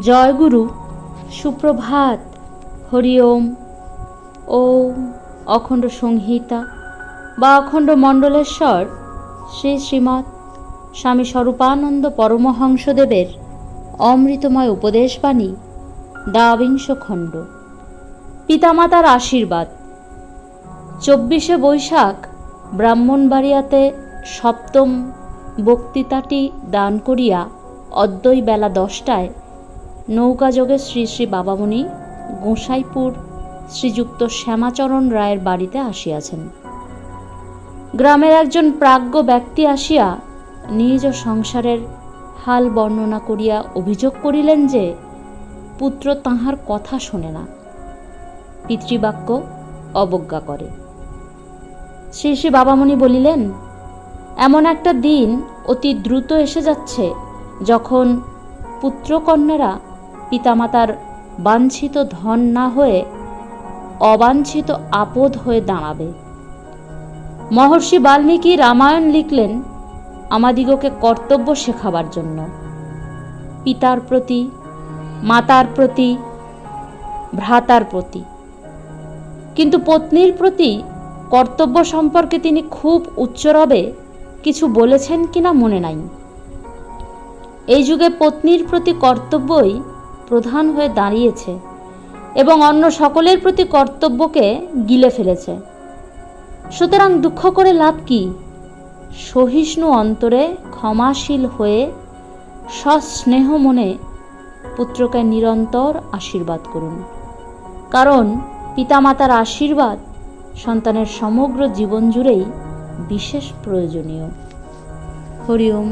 জয়গুরু, সুপ্রভাত, হরি ওম। অখণ্ড সংহিতা বা অখণ্ড মণ্ডলেশ্বর, শ্রী শ্রীমৎ স্বামী স্বরূপানন্দ পরমহংসদেবের অমৃতময় উপদেশবাণী, দ্বাবিংশ খণ্ড। পিতামাতার আশীর্বাদ। চব্বিশে বৈশাখ ব্রাহ্মণবাড়িয়াতে সপ্তম বক্তৃতাটি দান করিয়া অদ্বৈ বেলা দশটায় নৌকাযোগে শ্রী শ্রী বাবামণি গোসাইপুর শ্রীযুক্ত শ্যামাচরণ রায়ের বাড়িতে আসিয়াছেন। গ্রামের একজন প্রাজ্ঞ ব্যক্তি আসিয়া নিজ সংসারের হাল বর্ণনা করিয়া অভিযোগ করিলেন যে, পুত্র তাহার কথা শোনে না। পিতৃবাক্য অবজ্ঞা করে। শ্রী শ্রী বাবামণি বলিলেন, এমন একটা দিন অতি দ্রুত এসে যাচ্ছে যখন পুত্রকন্যারা পিতামাতার বাঞ্ছিত ধন না হয়ে অবাঞ্ছিত আপদ হয়ে দাঁড়াবে। মহর্ষি বাল্মীকি রামায়ণ লিখলেন আমাদিগকে কর্তব্য শেখাবার জন্য। পিতার প্রতি, মাতার প্রতি, ভ্রাতার প্রতি। কিন্তু পত্নীর প্রতি কর্তব্য সম্পর্কে তিনি খুব উচ্চরবে কিছু বলেছেন কিনা মনে নাই। এই যুগে পত্নীর প্রতি কর্তব্যই প্রধান হয়ে দাঁড়িয়েছে এবং অন্য সকলের প্রতি কর্তব্যকে গিলে ফেলেছে। সুতরাং দুঃখ করে লাভ কি? সহিষ্ণু অন্তরে ক্ষমাশীল হয়ে সস্নেহ মনে পুত্রকে নিরন্তর আশীর্বাদ করুন। কারণ পিতামাতার আশীর্বাদ সন্তানের সমগ্র জীবন জুড়েই বিশেষ প্রয়োজনীয়। হরি ওম